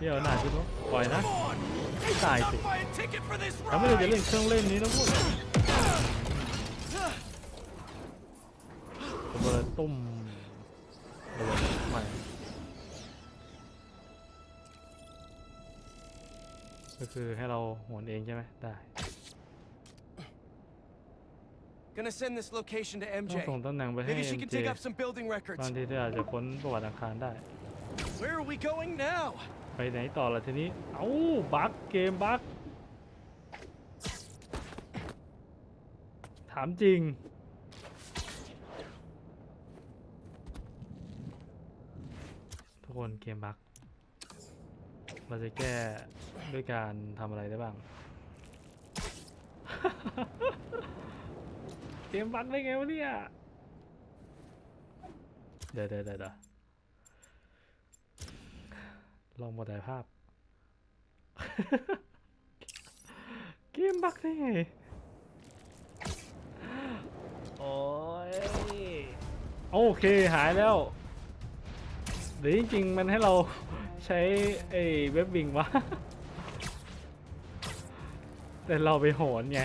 เดี๋ยวหนาจุดวะปล่อยนะ Come on. ไม่ตายสิ Stop buy a ticket for this แล้วไม่ได้จะ ride. เล่นเครื่องเล่นนี้นะพวกระเบิดตุ้มระเบิดใหม่ก็คือให้เราโหนเองใช่ไหมได้ Gonna send this location to ต้อง MJ. ส่งตำแหน่งไปให้ Maybe she can MJ dig up some building records. บางทีเธออาจจะค้นประวัติอาคารได้ Where are we going now? ไปไหนต่อล่ะทีนี้ เอ้าบั๊กเกมบั๊กถามจริง ทุกคนเกมบั๊กเราจะแก้ด้วยการทำอะไรได้บ้าง เกมบั๊กได้ไงวะเนี่ย เดี๋ยวเดี๋ยวเดี๋ยวเดี๋ยว ลองโมดายภาพ เกมบักได้ไงโอ้ยโอเคหายแล้วหรือจริงๆมันให้เราใช้ไอ้เว็บวิงวะ แต่เราไปโหนไง